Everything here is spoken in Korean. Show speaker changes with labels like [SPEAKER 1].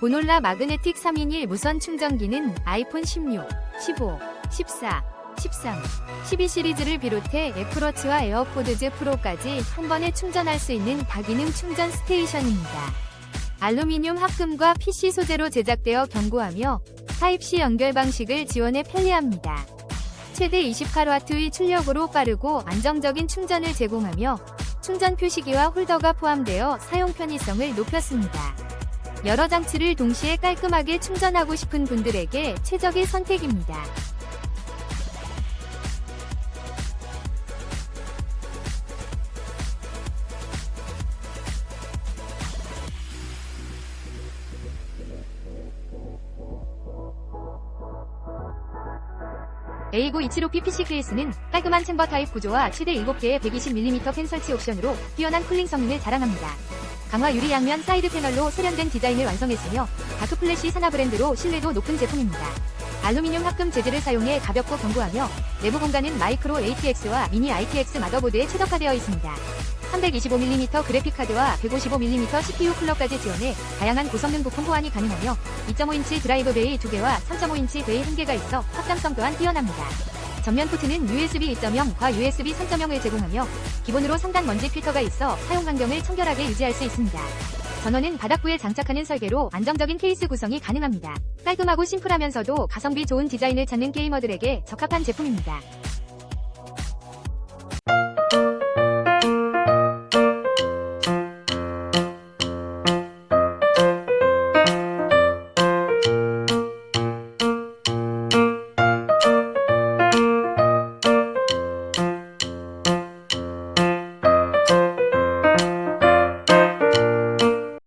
[SPEAKER 1] 보놀라 마그네틱 3인일 무선 충전기는 아이폰 16, 15, 14, 13, 12 시리즈를 비롯해 애플워치와 에어포드즈 프로까지 한 번에 충전할 수 있는 다기능 충전 스테이션입니다. 알루미늄 합금과 PC 소재로 제작되어 견고하며 타입C 연결 방식을 지원해 편리합니다. 최대 28W의 출력으로 빠르고 안정적인 충전을 제공하며 충전 표시기와 홀더가 포함되어 사용 편의성을 높였습니다. 여러 장치를 동시에 깔끔하게 충전하고 싶은 분들에게 최적의 선택입니다. A927 PC 케이스는 깔끔한 챔버 타입 구조와 최대 7개의 120mm 펜 설치 옵션으로 뛰어난 쿨링 성능을 자랑합니다. 강화 유리 양면 사이드 패널로 세련된 디자인을 완성했으며 다크 플래시 산화 브랜드로 신뢰도 높은 제품입니다. 알루미늄 합금 재질을 사용해 가볍고 견고하며 내부 공간은 마이크로 ATX와 미니 ITX 마더보드에 최적화되어 있습니다. 325mm 그래픽 카드와 155mm CPU 쿨러까지 지원해 다양한 고성능 부품 호환이 가능하며 2.5인치 드라이브 베이 2개와 3.5인치 베이 1개가 있어 확장성 또한 뛰어납니다. 전면 포트는 USB 2.0과 USB 3.0을 제공하며 기본으로 상단 먼지 필터가 있어 사용 환경을 청결하게 유지할 수 있습니다. 전원은 바닥부에 장착하는 설계로 안정적인 케이스 구성이 가능합니다. 깔끔하고 심플하면서도 가성비 좋은 디자인을 찾는 게이머들에게 적합한 제품입니다.